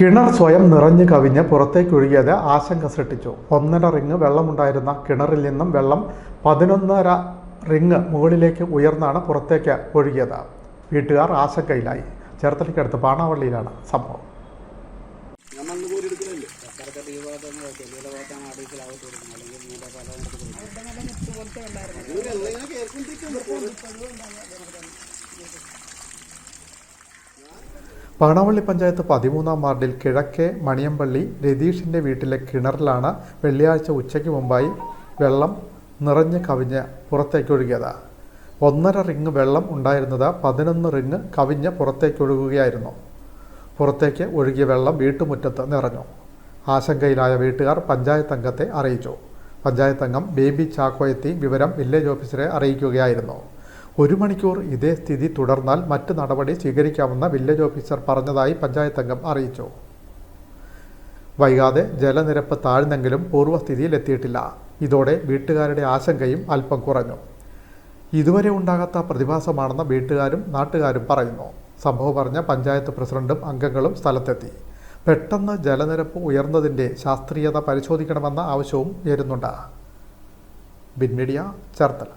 കിണർ സ്വയം നിറഞ്ഞു കവിഞ്ഞ് പുറത്തേക്കൊഴുകിയത് ആശങ്ക സൃഷ്ടിച്ചു. ഒന്നര റിങ് വെള്ളമുണ്ടായിരുന്ന കിണറിൽ നിന്നും വെള്ളം പതിനൊന്നര റിങ് മുകളിലേക്ക് ഉയർന്നാണ് പുറത്തേക്ക് ഒഴുകിയത്. വീട്ടുകാർ ആശങ്കയിലായി. ചേർത്തലയ്ക്കടുത്ത് പാണാവള്ളിയിലാണ് സംഭവം. പാണാവള്ളി പഞ്ചായത്ത് പതിമൂന്നാം വാർഡിൽ കിഴക്കേ മണിയമ്പള്ളി രതീഷിന്റെ വീട്ടിലെ കിണറിലാണ് വെള്ളിയാഴ്ച ഉച്ചയ്ക്ക് മുമ്പായി വെള്ളം നിറഞ്ഞ് കവിഞ്ഞ് പുറത്തേക്കൊഴുകിയത്. ഒന്നര റിങ് വെള്ളം ഉണ്ടായിരുന്നത് പതിനൊന്ന് റിങ് കവിഞ്ഞ് പുറത്തേക്കൊഴുകുകയായിരുന്നു. പുറത്തേക്ക് ഒഴുകിയ വെള്ളം വീട്ടുമുറ്റത്ത് നിറഞ്ഞു. ആശങ്കയിലായ വീട്ടുകാർ പഞ്ചായത്ത് അംഗത്തെ അറിയിച്ചു. പഞ്ചായത്ത് അംഗം ബേബി ചാക്കോയെത്തി വിവരം വില്ലേജ് ഓഫീസറെ അറിയിക്കുകയായിരുന്നു. ഒരു മണിക്കൂർ ഇതേ സ്ഥിതി തുടർന്നാൽ മറ്റ് നടപടി സ്വീകരിക്കാമെന്ന് വില്ലേജ് ഓഫീസർ പറഞ്ഞതായി പഞ്ചായത്ത് അംഗം അറിയിച്ചു. വൈകാതെ ജലനിരപ്പ് താഴ്ന്നെങ്കിലും പൂർവസ്ഥിതിയിലെത്തിയിട്ടില്ല ഇതോടെ വീട്ടുകാരുടെ ആശങ്കയും അല്പം കുറഞ്ഞു. ഇതുവരെ ഉണ്ടാകാത്ത പ്രതിഭാസമാണെന്ന് വീട്ടുകാരും നാട്ടുകാരും പറയുന്നു. സംഭവം പറഞ്ഞ പഞ്ചായത്ത് പ്രസിഡന്റും അംഗങ്ങളും സ്ഥലത്തെത്തി. പെട്ടെന്ന് ജലനിരപ്പ് ഉയർന്നതിന്റെ ശാസ്ത്രീയത പരിശോധിക്കണമെന്ന ആവശ്യവും ഉയരുന്നുണ്ട്. ബിൻമീഡിയ ചേർത്തല.